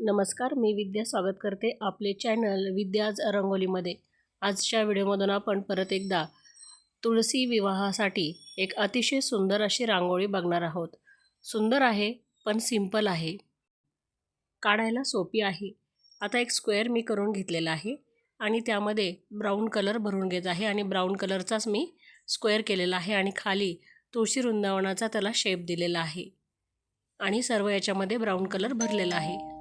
नमस्कार मी विद्या स्वागत करते आपले चॅनल विद्याज रंगोलीमध्ये. आजच्या व्हिडिओमधून आपण परत एकदा तुळशी विवाहासाठी एक अतिशय सुंदर अशी रांगोळी बघणार आहोत. सुंदर आहे पण सिंपल आहे. काढायला सोपी आहे. आता एक स्क्वेअर मी करून घेतलेला आहे आणि त्यामध्ये ब्राऊन कलर भरून घेत आहे आणि ब्राऊन कलरचाच मी स्क्वेअर केलेला आहे आणि खाली तुळशी वृंदावनाचा त्याला शेप दिलेला आहे. आणि सर्व याच्यामध्ये ब्राऊन कलर भरलेला आहे.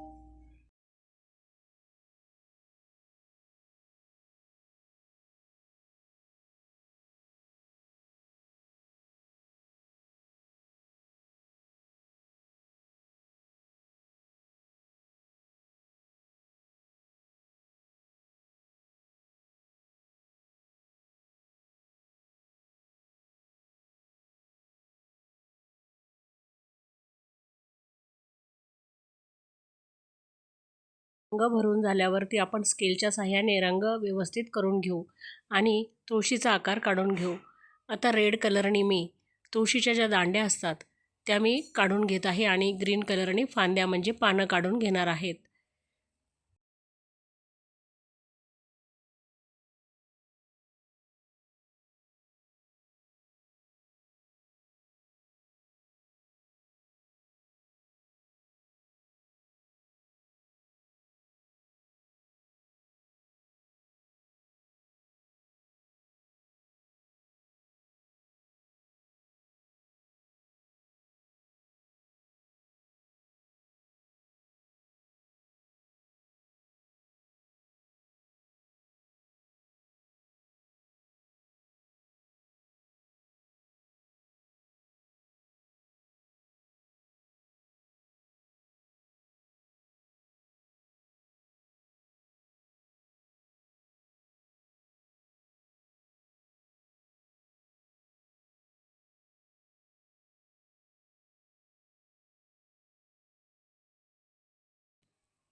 रंग भरून झाल्यावरती आपण स्केलच्या साह्याने रंग व्यवस्थित करून घेऊ आणि तुळशीचा आकार काढून घेऊ. आता रेड कलरनी मी तुळशीच्या ज्या दांड्या असतात त्या मी काढून घेत आहे आणि ग्रीन कलरनी फांद्या म्हणजे पानं काढून घेणार आहेत.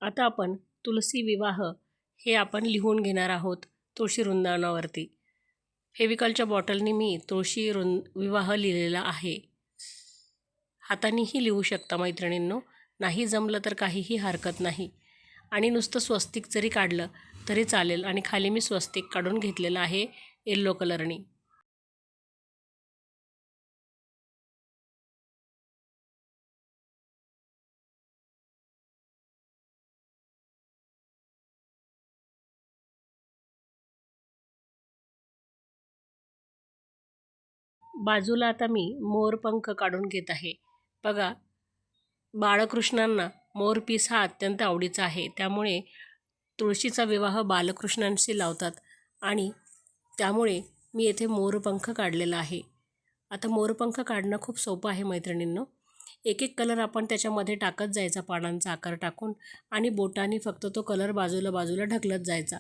आता आपण तुलसी विवाह हे आपण लिहून घेणार आहोत तुळशी वृंदावनावरती. फेविकॉलच्या बॉटलनी मी तुळशी रुंद विवाह लिहिलेला आहे. हातानेही लिहू शकता मैत्रिणींनो. नाही जमलं तर काहीही हरकत नाही. आणि नुसतं स्वस्तिक जरी काढलं तरी चालेल. आणि खाली मी स्वस्तिक काढून घेतलेलं आहे येल्लो कलरनी. बाजूला आता मी मोरपंख काढून घेत आहे. बघा बाळकृष्णांना मोरपीस हा अत्यंत आवडीचा आहे. त्यामुळे तुळशीचा विवाह बालकृष्णांशी लावतात आणि त्यामुळे मी येथे मोरपंख काढलेला आहे. आता मोरपंख काढणं खूप सोपं आहे मैत्रिणींनो. एक एक कलर आपण त्याच्यामध्ये टाकत जायचा पानांचा आकार टाकून आणि बोटाने फक्त तो कलर बाजूला बाजूला ढकलत जायचा.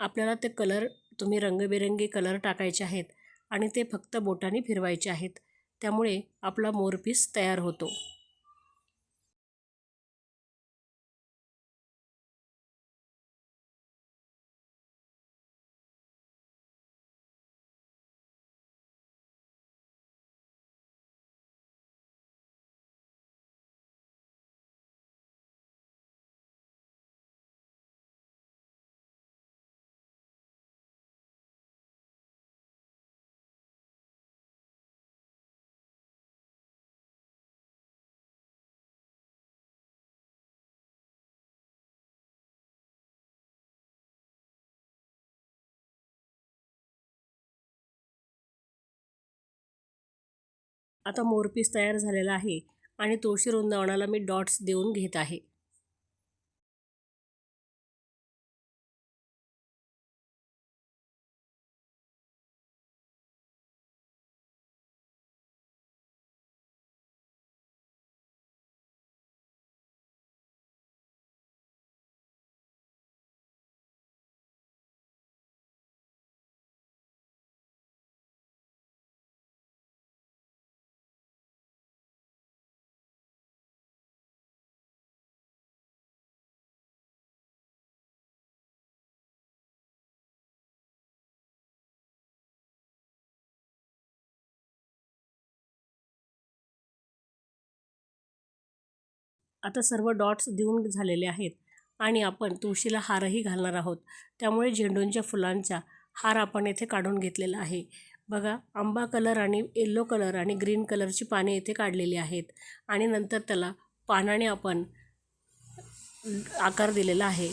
आपल्याला ते कलर तुम्ही रंगबेरंगी कलर टाकायचे आहेत आणि ते फक्त बोटाने फिरवायचे आहेत. त्यामुळे आपला मोरपीस तयार होतो. आता मोरपीस तयार झालेला आहे आणि तुळशी वृंदावनाला मी डॉट्स देऊन घेत आहे. आता सर्व डॉट्स देऊन झालेले आहेत आणि आपण तुळशीला हारही घालणार आहोत. त्यामुळे झेंडूंच्या फुलांचा हार आपण येथे काढून घेतलेला आहे. बघा आंबा कलर आणि येल्लो कलर आणि ग्रीन कलरची पाने येथे काढलेली आहेत आणि नंतर त्याला पानाने आपण आकार दिलेला आहे.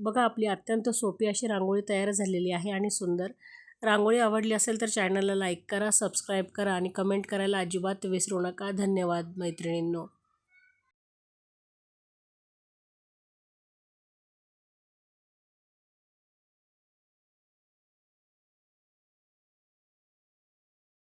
बघा आपली अत्यंत सोपी अशी रांगोळी तयार झालेली आहे आणि सुंदर. रांगोळी आवडली असेल तर चॅनलला लाईक करा सबस्क्राईब करा आणि कमेंट करायला अजिबात विसरू नका. धन्यवाद मैत्रिणींनो.